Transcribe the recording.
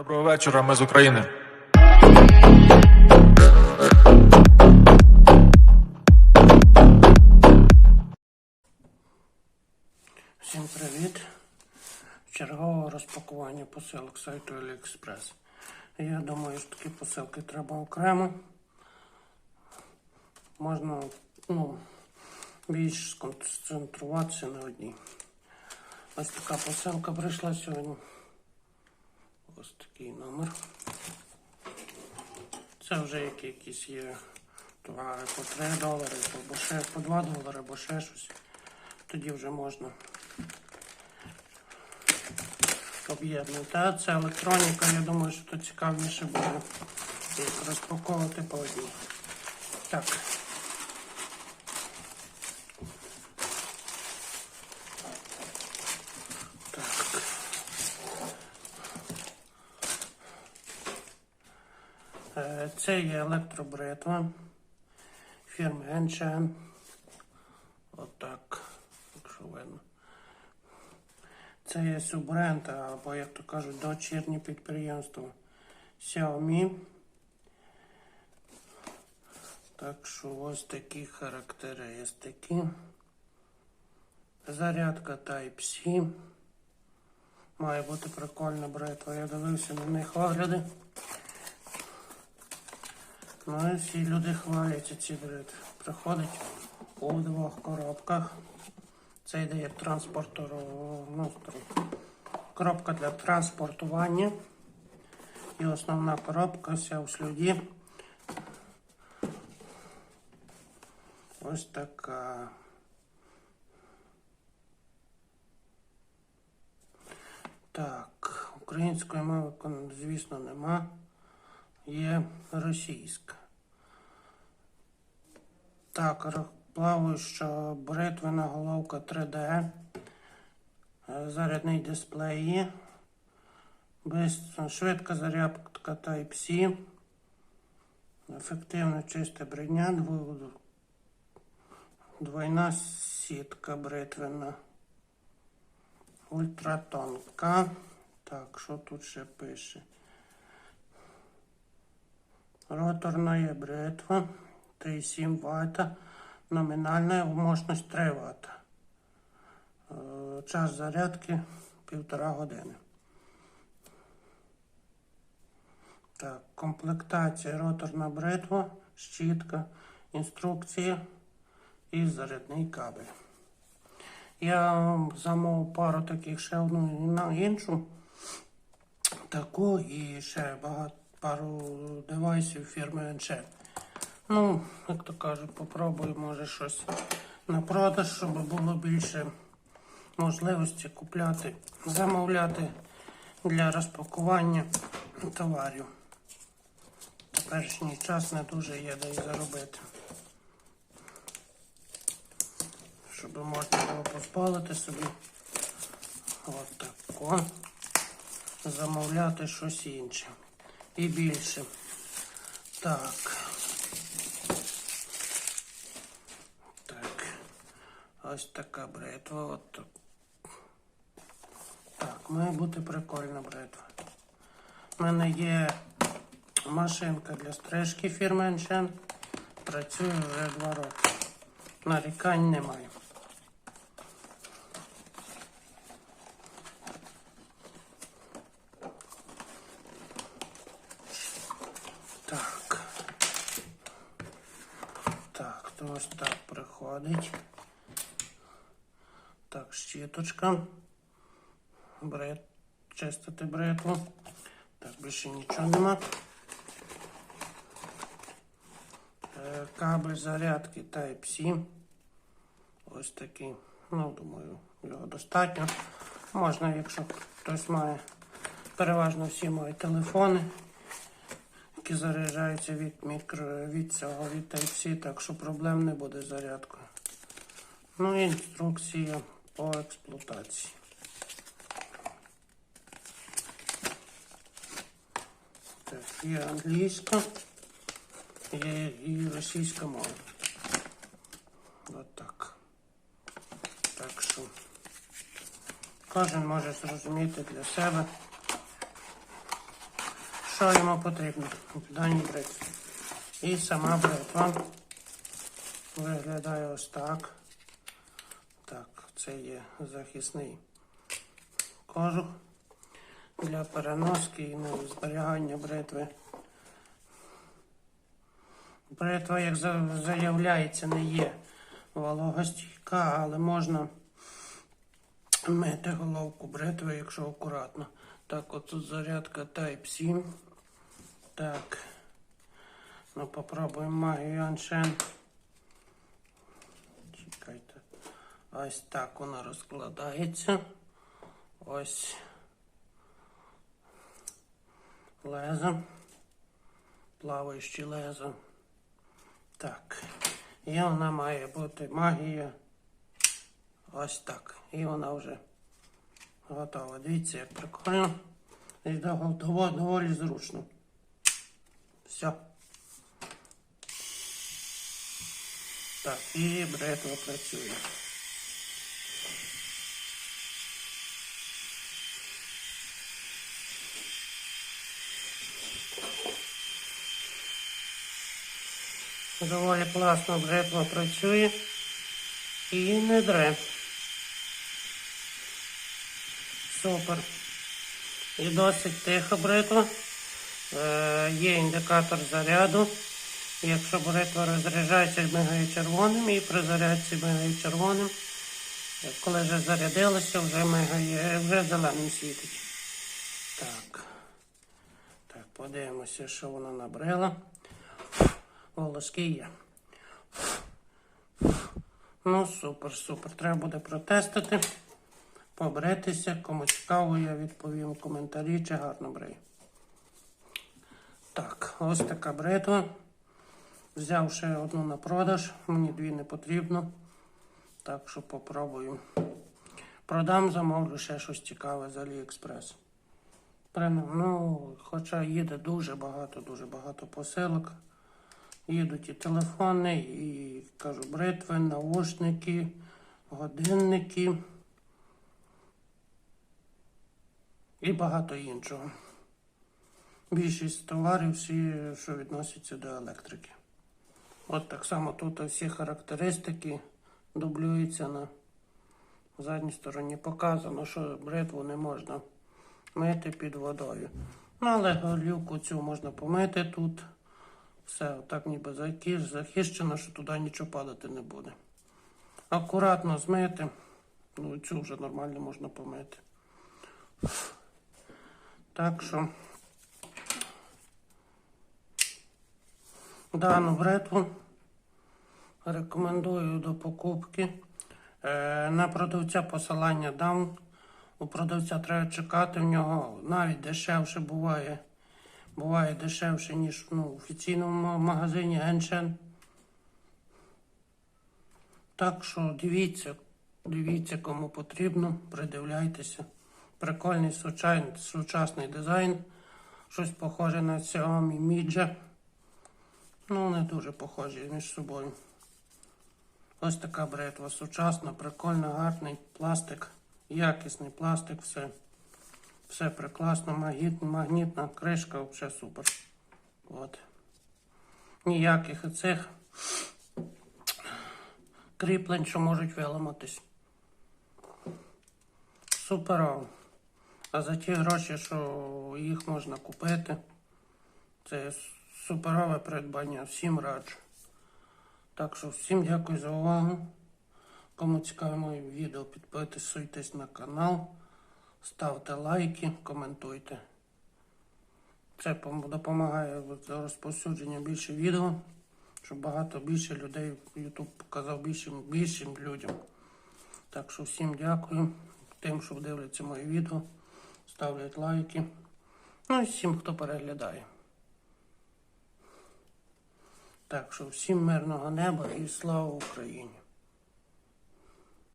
Доброго вечора, ми з України. Всім привіт! Чергове розпакування посилок сайту AliExpress. Я думаю, що такі посилки треба окремо. Можна ну, більш сконцентруватися на одній. Ось така посилка прийшла сьогодні. Ось такий номер. Це вже як якісь є товари по 3 долари, або ще по 2 долари, або ще щось. Тоді вже можна об'єднати. А це електроніка, я думаю, що тут цікавіше буде розпаковувати по одній. Так. Це є електробритва фірми Enchen. Отак, якщо видно. Це є суббренд, або, як то кажуть, дочірнє підприємство Xiaomi. Так що ось такі характеристики. Зарядка Type-C. Має бути прикольна бритва. Я дивився на них огляди. Ну і всі люди хваляться ці бритви. Приходить у двох коробках. Це йде як транспортер, ну, коробка для транспортування. І основна коробка вся у слюді. Ось така. Так, української мови, звісно, нема. Є російська. Так, плаваюча бритвена головка 3D. е, Зарядний дисплей швидка зарядка Type-C. Ефективно чисте бридня. дво- Двойна сітка бритвена. Ультратонка. Так, що тут ще пише? Роторна є бритва 3,7 Вт. Номінальна мощність 3 Вт. Е, Час зарядки півтора години. Так, комплектація роторна бритва, щітка, інструкція і зарядний кабель. Я замовив пару таких ще одну на іншу. Таку і ще багато пару девайсів фірми NC. Ну, як то кажуть, попробую, може щось на продаж, щоб було більше можливості купляти, замовляти для розпакування товарів. Теперішній час не дуже є де й заробити. Щоб можна було поспалити собі. От тако. Замовляти щось інше. І більше. Так. Так. Ось така бритва. От. Так, має бути прикольна бритва. У мене є машинка для стрижки фірми Enchen. Працює вже два роки. Нарікань немає. Так. Так, то ось так приходить. Так, щіточка. Брит. Чистити бритву. Так, більше нічого нема. Е, Кабель зарядки Type-C. Ось такий. Ну, думаю, його достатньо. Можна, якщо хтось має. Переважно всі мають телефони, які заряджаються від мікро від цього від Type-C, так що проблем не буде з зарядкою. Ну і інструкція по експлуатації. Так, є англійська, є і російська мова. От так. Що кожен може зрозуміти для себе. що йому потрібно в даній бритві. І сама бритва виглядає ось так. Так, це є захисний кожух для переноски і ну, зберігання бритви. Бритва, як заявляється, не є вологостійка, але можна мити головку бритви, якщо акуратно. Так, от тут зарядка Type-C. Так. Ну, попробуємо магію Аншен. Ось так вона розкладається. Ось. Лезо. Плаваючі лезо. Так. І вона має бути магія. Ось так. І вона вже готова. Дивіться, як прикольно. І дов- дов- доволі зручно. Все. Так, і бритва працює. Доволі класно бритва працює і не дре. Супер. І досить тиха бритва. Е, є індикатор заряду. Якщо бритва розряджається, мигає червоним і при зарядці мигає червоним. Коли вже зарядилося, вже мигає, вже зеленим світить. Так. Так, подивимося, що вона набрила. Волоски є. Ну, супер, супер. Треба буде протестити, побритися. Кому цікаво, я відповім в коментарі, чи гарно брею. Так, ось така бритва. Взяв ще одну на продаж, мені дві не потрібно. Так що попробую. Продам, замовлю ще щось цікаве з Аліекспрес. Ну, хоча їде дуже багато, дуже багато посилок. Їдуть і телефони, і кажу, бритви, наушники, годинники і багато іншого. Більшість товарів всі, що відносяться до електрики. От так само тут всі характеристики дублюються на задній стороні. Показано, що бритву не можна мити під водою. Ну, але голівку цю можна помити тут. Все, отак ніби захищено, що туди нічого падати не буде. Акуратно змити. Ну, цю вже нормально можна помити. Так що дану бритву рекомендую до покупки. Е, на продавця посилання дам. У продавця треба чекати, в нього навіть дешевше буває. Буває дешевше, ніж ну, в офіційному магазині Геншен. Так що дивіться, дивіться, кому потрібно, придивляйтеся. Прикольний сучасний, дизайн. Щось похоже на Xiaomi Midge. Ну, не дуже похожі між собою. Ось така бритва сучасна, прикольна, гарний пластик, якісний пластик, все. Все прекрасно, магніт, магнітна кришка, взагалі супер. От. Ніяких цих кріплень, що можуть виламатись. Суперово. А за ті гроші, що їх можна купити, це суперове придбання. Всім раджу. Так що всім дякую за увагу. Кому цікаве моє відео, підписуйтесь на канал, ставте лайки, коментуйте. Це допомагає розповсюдженню більше відео, щоб багато більше людей YouTube показав більшим, більшим людям. Так що всім дякую тим, що дивляться мої відео, ставлять лайки. Ну і всім, хто переглядає. Так що всім мирного неба і слава Україні!